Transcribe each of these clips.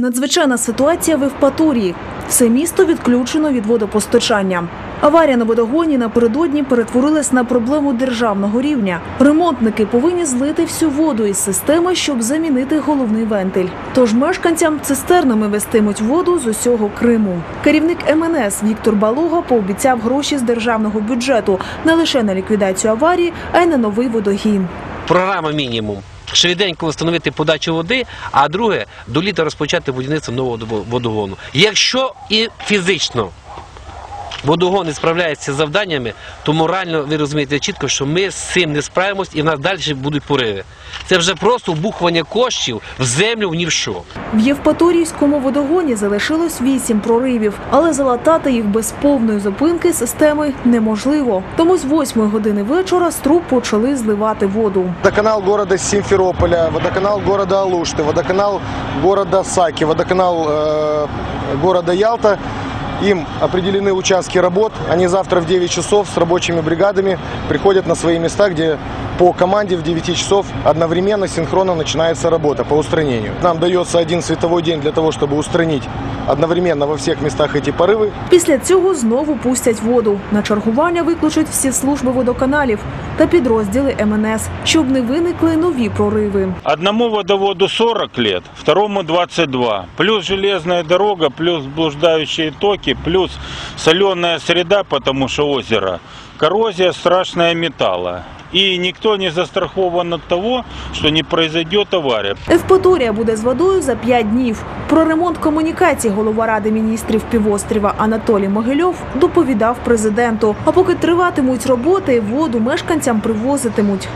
Надзвичайна ситуація в Евпаторії. Все місто відключено від водопостачання. Аварія на водогоні напередодні перетворилась на проблему державного рівня. Ремонтники повинні злити всю воду із системи, щоб замінити головний вентиль. Тож мешканцям цистернами вестимуть воду з усього Криму. Керівник МНС Віктор Балуга пообіцяв гроші з державного бюджету не лише на ліквідацію аварії, а й на новий водогін. програма мінімум. Швиденько встановити подачу води, а друге до літа розпочати будівництво нового водо- водогону. Якщо і фізично водогон не справляється з завданнями, то морально ви розумієте чітко, що ми з цим не справимось і в нас далі будуть пориви. Це вже просто вбухування коштів в землю в ні в що. В Євпаторійському водогоні залишилось вісім проривів, але залатати їх без повної зупинки системи неможливо. Тому з восьмої години вечора з труб почали зливати воду. Водоканал города Симферополя, водоканал города Алушты, водоканал города Саки, водоканал э, города Ялта. Им определены участки работ. Они завтра в 9 часов с рабочими бригадами приходят на свои места, где по команде в 9 часов одновременно, синхронно начинается работа по устранению. Нам дается один световой день для того, чтобы устранить одновременно во всех местах эти порывы. Після цього знову пустять воду. На чергування виключать всі служби водоканалів та підрозділи МНС, щоб не виникли нові прориви. Одному водоводу 40 лет, второму 22. Плюс железная дорога, плюс блуждающие токи, плюс соленая среда, потому что озеро. Коррозия страшная металла. И никто не застрахован от того, что не произойдет авария. Евпаторія буде з водою за п'ять днів. Про ремонт комунікацій голова ради міністрів півострова Анатолій Могильов доповідав президенту. А поки триватимуть роботи, воду мешканцям привозитимуть.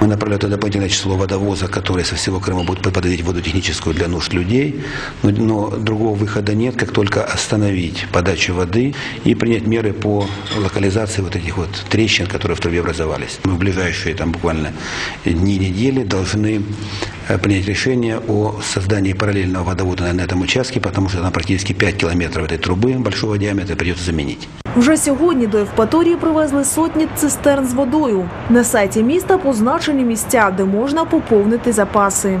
Мы направили туда дополнительное число водовоза, которые со всего Крыма будут подводить воду техническую для нужд людей. Но, но другого выхода нет, как только остановить подачу воды и принять меры по локализации вот этих вот трещин, которые в трубе образовались. Мы в ближайшие там буквально дни, недели должны принять решение о создании параллельного водовода на, на этом участке, потому что там практически 5 километров этой трубы большого диаметра придется заменить. Вже сьогодні до Евпаторії привезли сотні цистерн з водою. На сайті міста позначені місця, де можна поповнити запаси.